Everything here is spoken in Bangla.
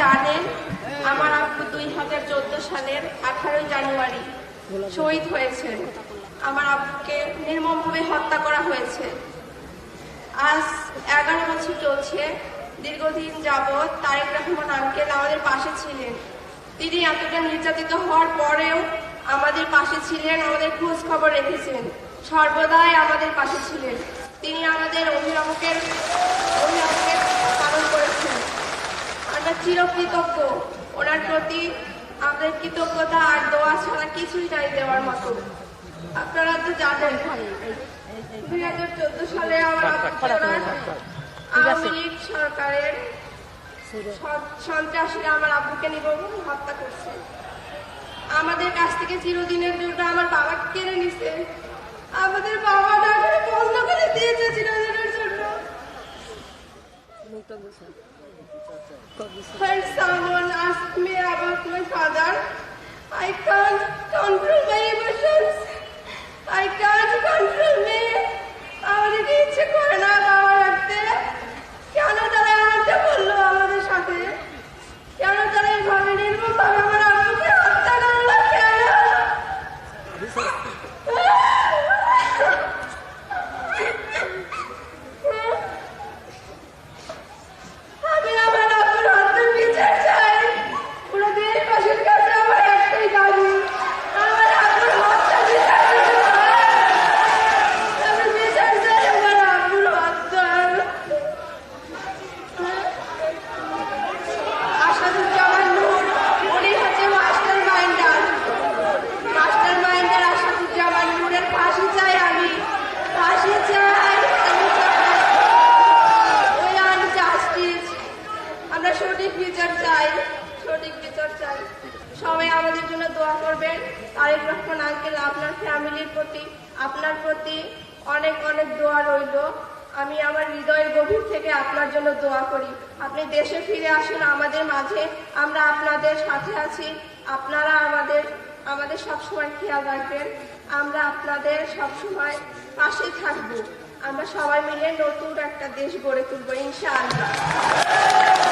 জানেন, আমার আব্বু দুই হাজার চোদ্দ সালের আঠারোই জানুয়ারি শহীদ হয়েছেন। আমার আব্বুকে নির্মমভাবে হত্যা করা হয়েছে। আজ এগারো বছর চলছে, দীর্ঘদিন যাবৎ তারেক রহমান আঙ্কেল আমাদের পাশে ছিলেন। তিনি এতটা নির্যাতিত হওয়ার পরেও আমাদের পাশে ছিলেন, আমাদের খোঁজ খবর রেখেছেন। সর্বদাই আমাদের পাশে ছিলেন। তিনি আমাদের অভিভাবকের অভিভাবকের পালন করেছেন আমরা চিরকৃতজ্ঞ। ওনার প্রতি আমাদের কৃতজ্ঞতা আর দোয়া ছাড়া কিছুই নাই দেওয়ার মতো। আপনারা তো জানেন দুই হাজার চোদ্দ সালে আমার আওয়ামী লীগ সরকারের সন্ত্রাসীরা আমার আব্বুকে নির্মমভাবে হত্যা করছে। আমাদের কাছ থেকে চিরদিনের জন্য আমার বাবাকে কেড়ে নিছে। আমাদের বাবা When someone asked me about my father, I can't control my emotions. I can't সবাই আমাদের জন্য দোয়া করবেন। তারেক রহমান আঙ্কেল আপনার ফ্যামিলির প্রতি, আপনার প্রতি অনেক অনেক দোয়া রইল। আমি আমার হৃদয়ের গভীর থেকে আপনার জন্য দোয়া করি। আপনি দেশে ফিরে আসুন আমাদের মাঝে। আমরা আপনাদের সাথে আছি। আপনারা আমাদের আমাদের সবসময় খেয়াল রাখবেন। আমরা আপনাদের সবসময় পাশে থাকব। আমরা সবাই মিলে নতুন একটা দেশ গড়ে তুলবো, ইনশাআল্লাহ।